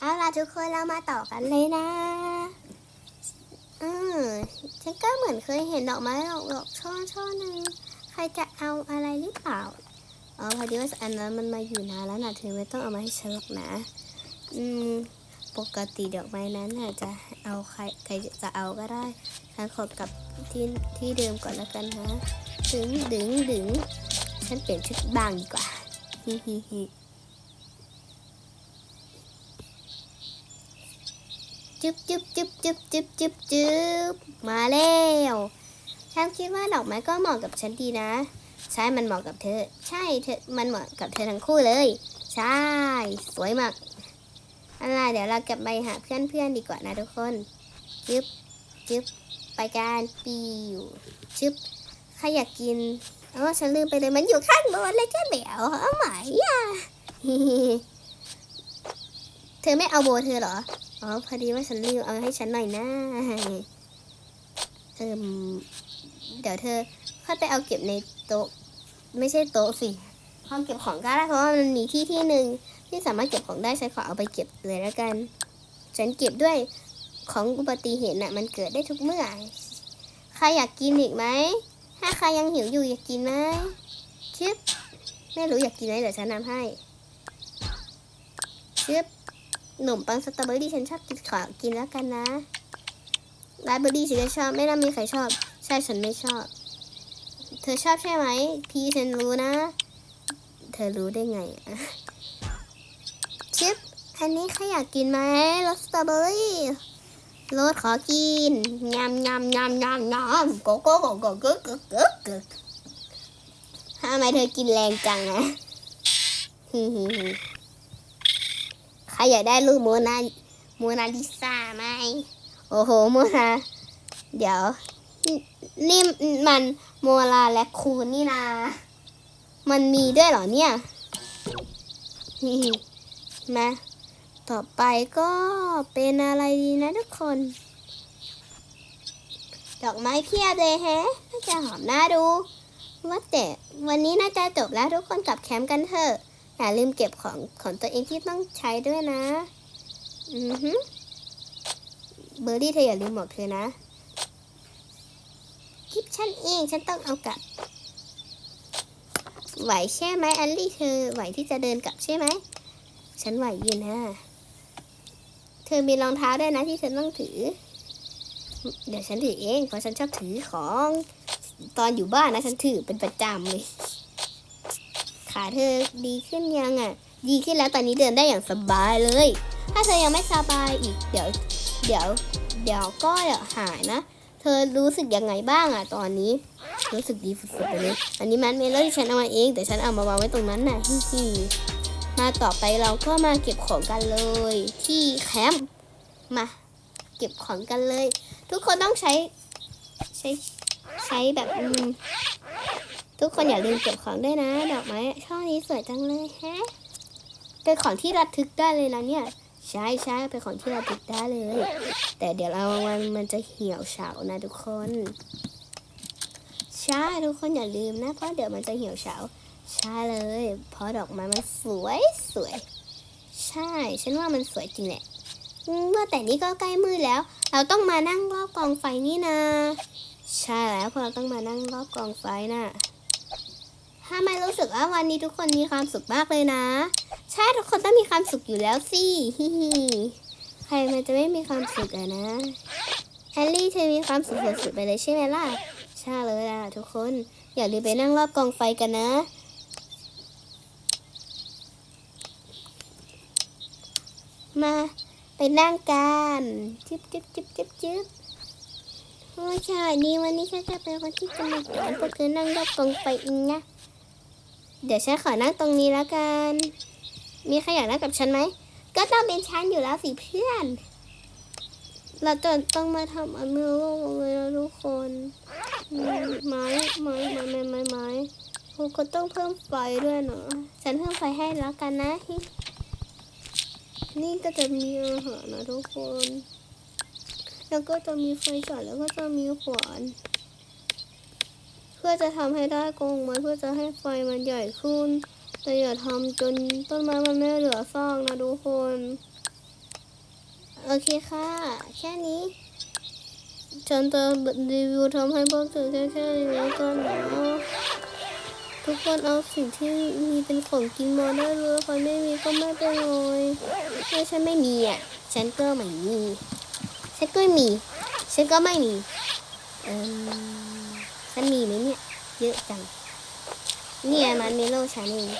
เอาล่ะทุกคนเรามาต่อกันเลยนะเออฉันก็เหมือนเคยเห็นดอกไม้ดอกดอกช่อช่อหนึ่งใครจะเอาอะไรหรือเปล่าอ๋อพอดีว่าอันนั้นมันมาอยู่นานแล้วนะเธอไม่ต้องเอามาให้ฉันหรอกนะ อืมปกติดอกไม้นั้นน่ะจะเอาใครใครจะเอาก็ได้ฉันขอกลับที่ที่เดิมก่อนแล้วกันนะดึงดึงดึงฉันเปลี่ยนชุดบางดีกว่าฮิฮิฮิ จุ๊บจุ๊บจุ๊บจุ๊บจุ๊บจุ๊บจุ๊บมาแล้วฉันคิดว่าดอกไม้ก็เหมาะกับฉันดีนะ ใช่มันเหมาะกับเธอ ใช่เธอมันเหมาะกับเธอทั้งคู่เลย ใช่ สวยมากอะไรเดี๋ยวเรากลับไปหาเพื่อนๆดีกว่านะทุกคนจึ๊บจึ๊บไปการปิวจึ๊บใครอยากกินอ๋อฉันลืมไปเลยมันอยู่ข้างบนเลยเจ้าเดี๋ยวเอาไหมอะเธอไม่เอาโบเธอเหรอ อ๋อ พอดีว่าฉันลืมเอาให้ฉันหน่อยนะเอิมเดี๋ยวเธอเข้าไปเอาเก็บในโต๊ะ ไม่ใช่โต๊ะสิห้องเก็บของก็ได้เพราะว่ามันมีที่ที่หนึ่งที่สามารถเก็บของได้ฉันขอเอาไปเก็บเลยแล้วกัน ฉันเก็บด้วยของอุบัติเหตุน่ะ มันเกิดได้ทุกเมื่อ ใครอยากกินอีกไหม ถ้าใครยังหิวอยู่อยากกินไหมชิปไม่รู้อยากกินไหมเดี๋ยวฉันนำให้ชิป ขนมปังสตรอเบอรี่ฉันชอบกินขอกินแล้วกันนะราสเบอรี่ฉันก็ชอบไม่น่ามีใครชอบ ใช่ฉันไม่ชอบ เธอชอบใช่ไหม พี่ฉันรู้นะ เธอรู้ได้ไงชิปอันนี้ใครอยากกินไหมรสสตรอเบอรี่รสขอกินยำยำยำยำยำโกโก้โกโก้โกโก้โกโก้ทำไมเธอกินแรงจังอะฮิฮิฮิใครอยากได้รูปโมนาโมนาลิซาไหมโอ้โหโมนา เดี๋ยว นี่มันโมลาและคูนนี่นะมันมีด้วยเหรอเนี่ยฮิฮิมาต่อไปก็เป็นอะไรดีนะทุกคน ดอกไม้เพียบเลยแฮะน่าจะหอมน่าดู ว่าแต่วันนี้น่าจะจบแล้วทุกคนกลับแคมป์กันเถอะ อย่าลืมเก็บของของตัวเองที่ต้องใช้ด้วยนะ อือฮึเบอร์รี่เธออย่าลืมบอกเธอนะคลิปฉันเองฉันต้องเอากลับ ไหวใช่ไหมแอลลี่เธอไหวที่จะเดินกลับใช่ไหม ฉันไหวอยู่นะ เธอมีรองเท้าด้วยนะที่ฉันต้องถือ เดี๋ยวฉันถือเองเพราะฉันชอบถือของ ตอนอยู่บ้านนะฉันถือเป็นประจำเลย ขาเธอดีขึ้นยังอะ ดีขึ้นแล้วตอนนี้เดินได้อย่างสบายเลย ถ้าเธอยังไม่สบายอีกเดี๋ยว เดี๋ยว เดี๋ยวก็เดี๋ยวหายนะ เธอรู้สึกยังไงบ้างอะ ตอนนี้ รู้สึกดีสุดๆไปเลย อันนี้มันเมลที่ฉันเอามาเอง แต่ฉันเอามาวางไว้ตรงนั้นนะ่ะฮิฮิมาต่อไปเราก็มาเก็บของกันเลย ที่แคมป์ มา เก็บของกันเลย ทุกคนต้องใช้ ใช้ใช้แบบ ทุกคนอย่าลืมเก็บของด้วยนะ ดอกไม้ช่อนี้สวยจังเลยแฮะเป็นของที่ระทึกได้เลยนะเนี่ย ใช่ใช่เป็นของที่ระทึกได้เลย แต่เดี๋ยวเราวันมันจะเหี่ยวเฉานะทุกคนใช่ทุกคนอย่าลืมนะ เพราะเดี๋ยวมันจะเหี่ยวเฉาใช่เลย เพราะดอกไม้มันสวยสวย ใช่ ฉันว่ามันสวยจริงแหละอืมว่าแต่นี่ก็ใกล้มืดแล้ว เราต้องมานั่งรอบกองไฟนี่นะ ใช่แล้วพวกเราต้องมานั่งรอบกองไฟน่ะ รู้สึกว่าวันนี้ทุกคนมีความสุขมากเลยนะ ใช่ทุกคนต้องมีความสุขอยู่แล้วสิฮิฮิใครมันจะไม่มีความสุขอะนะแอลลี่เธอมีความสุขสุดๆไปเลยใช่ไหมล่ะ ใช่เลยล่ะทุกคน อย่าลืมไปนั่งรอบกองไฟกันนะมาไปนั่งกันจึ๊บจึ๊บจึ๊บจึ๊บจึ๊บโอ้ใช่นี่วันนี้ฉันจะเป็นคนที่จะมาสอนพวกเธอนั่งรอบกองไฟเองนะ เดี๋ยวฉันขอนั่งตรงนี้แล้วกัน มีใครอยากนั่งกับฉันไหม ก็ต้องเป็นฉันอยู่แล้วสิเพื่อน เราจะต้องมาทำอันเมื่อว่างเลยนะทุกคนไม้ไม้ไม้ไม้ไม้ไม้เราก็ต้องเพิ่มไฟด้วยเนาะ ฉันเพิ่มไฟให้แล้วกันนะ นี่ก็จะมีอาหารนะทุกคน แล้วก็จะมีไฟฉายแล้วก็จะมีขวาน เพื่อจะทำให้ได้กรงไม้เพื่อจะให้ไฟมันใหญ่ขึ้น แต่อย่าทำจนต้นไม้มันไม่เหลือซากนะทุกคน โอเคค่ะ แค่นี้ ฉันจะรีวิวทำให้พวกเธอแค่แค่นี้ก่อนนะทุกคนเอาสิ่งที่มีเป็นของกินมาได้เลยใครไม่มีก็ไม่เป็นไรถ้าฉันไม่มีอะ ฉันก็ไม่มี ฉันก็มี ฉันก็ไม่มี เออันมีไหมเนี่ย เยอะจัง เนี่ยมันเมโลฉันเอง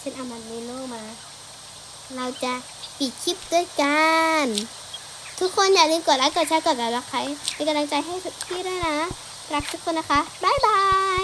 ฉันเอามันเมโลมา เราจะปิดคลิปด้วยกัน ทุกคนอย่าลืมกดไลค์กดแชร์กดติดตามใครเป็นกำลังใจให้พี่ด้วยนะ รักทุกคนนะคะ บ๊ายบาย